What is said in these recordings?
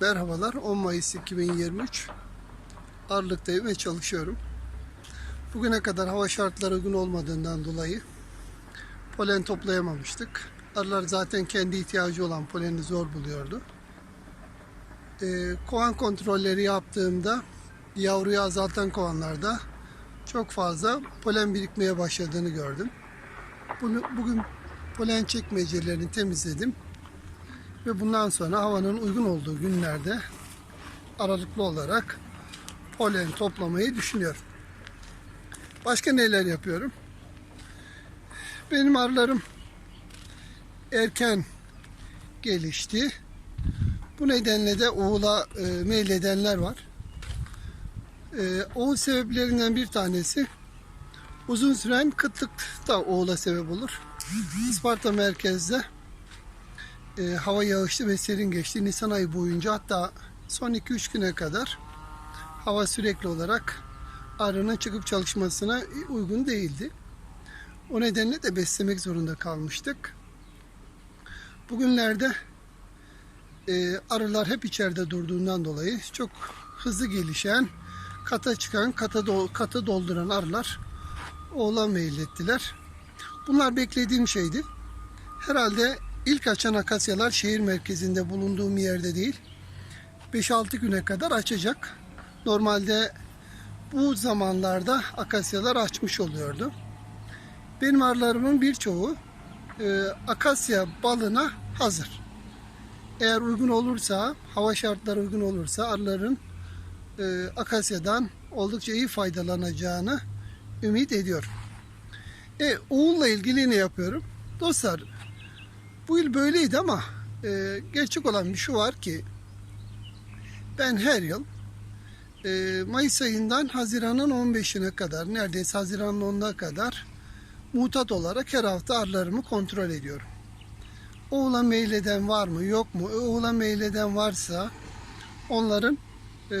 Merhabalar, 10 Mayıs 2023. Arlık'tayım ve çalışıyorum. Bugüne kadar hava şartları uygun olmadığından dolayı polen toplayamamıştık. Arılar zaten kendi ihtiyacı olan poleni zor buluyordu. Ee, kovan kontrolleri yaptığımda yavruyu azaltan kovanlarda çok fazla polen birikmeye başladığını gördüm. Bunu, bugün polen çekmecelerini temizledim ve bundan sonra havanın uygun olduğu günlerde aralıklı olarak polen toplamayı düşünüyorum. Başka neler yapıyorum? Benim arılarım erken gelişti. Bu nedenle de oğula e, meyledenler var. E, oğul sebeplerinden bir tanesi uzun süren kıtlık da oğula sebep olur. Isparta merkezde e, hava yağışlı ve serin geçti. Nisan ayı boyunca hatta son 2-3 güne kadar hava sürekli olarak arının çıkıp çalışmasına uygun değildi. O nedenle de beslemek zorunda kalmıştık. Bugünlerde e, arılar hep içeride durduğundan dolayı çok hızlı gelişen, kata çıkan, kata, do- kata dolduran arılar oğlan meylettiler. Bunlar beklediğim şeydi. Herhalde ilk açan akasyalar şehir merkezinde bulunduğum yerde değil. 5-6 güne kadar açacak. Normalde bu zamanlarda akasyalar açmış oluyordu. Benim arılarımın birçoğu e, akasya balına hazır. Eğer uygun olursa, hava şartları uygun olursa arıların e, akasyadan oldukça iyi faydalanacağını ümit ediyorum. E, oğulla ilgili ne yapıyorum? Dostlar bu yıl böyleydi ama e, gerçek olan bir şu var ki ben her yıl e, Mayıs ayından Haziran'ın 15'ine kadar neredeyse Haziran'ın 10'una kadar mutat olarak her hafta arılarımı kontrol ediyorum. Oğula meyleden var mı yok mu? Oğula meyleden varsa onların e,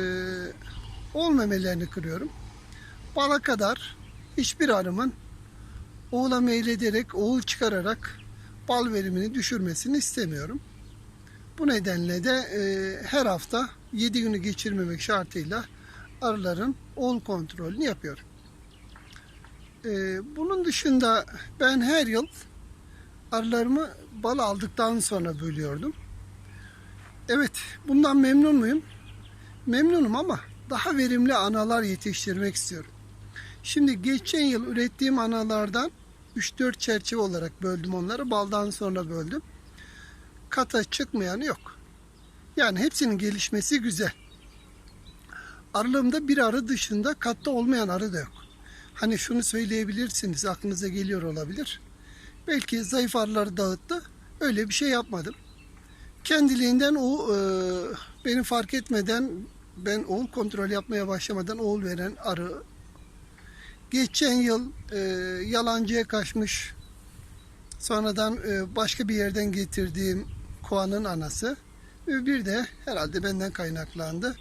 olmemelerini kırıyorum. Bala kadar hiçbir arımın oğula meylederek, oğul çıkararak bal verimini düşürmesini istemiyorum. Bu nedenle de e, her hafta 7 günü geçirmemek şartıyla arıların oğul kontrolünü yapıyorum. E, bunun dışında ben her yıl arılarımı bal aldıktan sonra bölüyordum. Evet, bundan memnun muyum? Memnunum ama daha verimli analar yetiştirmek istiyorum. Şimdi geçen yıl ürettiğim analardan 3-4 çerçeve olarak böldüm onları. Baldan sonra böldüm. Kata çıkmayanı yok. Yani hepsinin gelişmesi güzel. Arılığımda bir arı dışında katta olmayan arı da yok. Hani şunu söyleyebilirsiniz, aklınıza geliyor olabilir. Belki zayıf arıları dağıttı. Öyle bir şey yapmadım. Kendiliğinden o e, benim fark etmeden ben oğul kontrol yapmaya başlamadan oğul veren arı geçen yıl e, yalancıya kaçmış sonradan e, başka bir yerden getirdiğim koanın anası ve bir de herhalde benden kaynaklandı.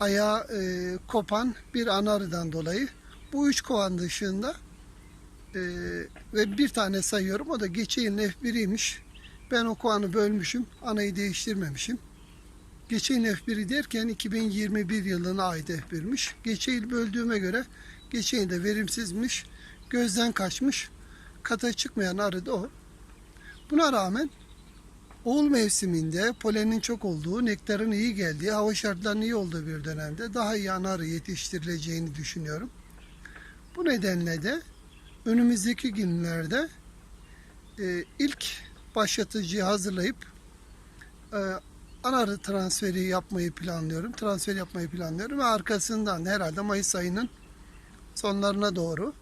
Ayağı e, kopan bir ana arıdan dolayı. Bu üç kovan dışında e, ve bir tane sayıyorum o da geçen yılın F1'iymiş ben o kovanı bölmüşüm anayı değiştirmemişim. Geçen yıl F1'i derken 2021 yılına ait F1'miş. Geçen yıl böldüğüme göre geçen da verimsizmiş. Gözden kaçmış. Kata çıkmayan arı da o. Buna rağmen oğul mevsiminde polenin çok olduğu, nektarın iyi geldiği, hava şartlarının iyi olduğu bir dönemde daha iyi ana arı yetiştirileceğini düşünüyorum. Bu nedenle de önümüzdeki günlerde e, ilk başlatıcıyı hazırlayıp e, anarı transferi yapmayı planlıyorum. Transfer yapmayı planlıyorum ve arkasından herhalde Mayıs ayının sonlarına doğru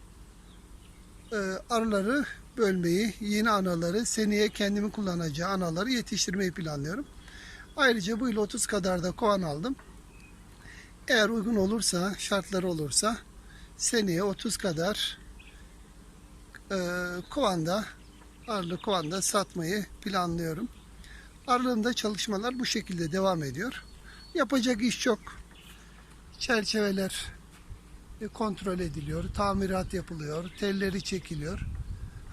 e, arıları bölmeyi, yeni anaları, seneye kendimi kullanacağı anaları yetiştirmeyi planlıyorum. Ayrıca bu yıl 30 kadar da kovan aldım. Eğer uygun olursa, şartları olursa seneye 30 kadar e, kovanda, arılı kovanda satmayı planlıyorum. Aralığında çalışmalar bu şekilde devam ediyor. Yapacak iş çok. Çerçeveler kontrol ediliyor, tamirat yapılıyor, telleri çekiliyor.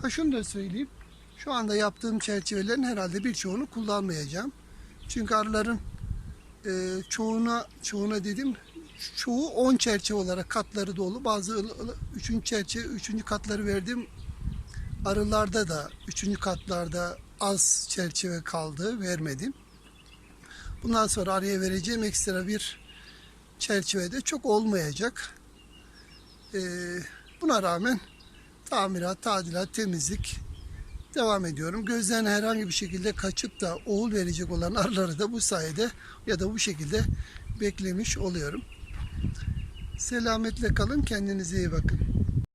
Ha şunu da söyleyeyim. Şu anda yaptığım çerçevelerin herhalde birçoğunu kullanmayacağım. Çünkü arıların e, çoğuna çoğuna dedim çoğu 10 çerçeve olarak katları dolu. Bazı 3. çerçeve 3. katları verdim. Arılarda da 3. katlarda az çerçeve kaldı vermedim. Bundan sonra araya vereceğim ekstra bir çerçevede çok olmayacak. E, buna rağmen tamirat, tadilat, temizlik devam ediyorum. Gözden herhangi bir şekilde kaçıp da oğul verecek olan arıları da bu sayede ya da bu şekilde beklemiş oluyorum. Selametle kalın, kendinize iyi bakın.